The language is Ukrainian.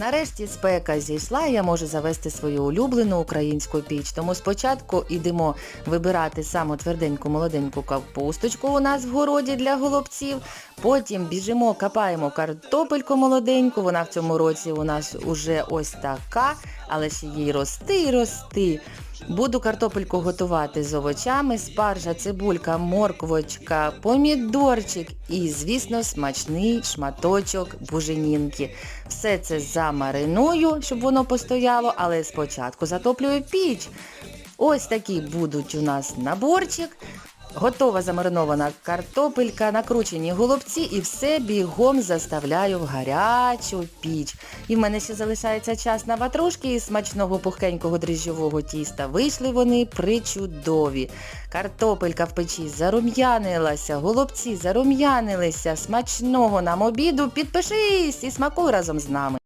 Нарешті спека зійшла, я можу завести свою улюблену українську піч. Тому спочатку йдемо вибирати саму тверденьку молоденьку капусточку у нас в городі для голубців. Потім біжимо, копаємо картопельку молоденьку. Вона в цьому році у нас уже ось така, але ще їй рости і рости. Буду картопельку готувати з овочами, спаржа, цибулька, морквочка, помідорчик і, звісно, смачний шматочок буженінки. Все це замариную, щоб воно постояло, але спочатку затоплюю піч. Ось такі будуть у нас наборчик. Готова замаринована картопелька, накручені голубці і все бігом заставляю в гарячу піч. І в мене ще залишається час на ватрушки із смачного пухкенького дріжджового тіста. Вийшли вони причудові. Картопелька в печі зарум'янилася, голубці зарум'янилися. Смачного нам обіду. Підпишись і смакуй разом з нами.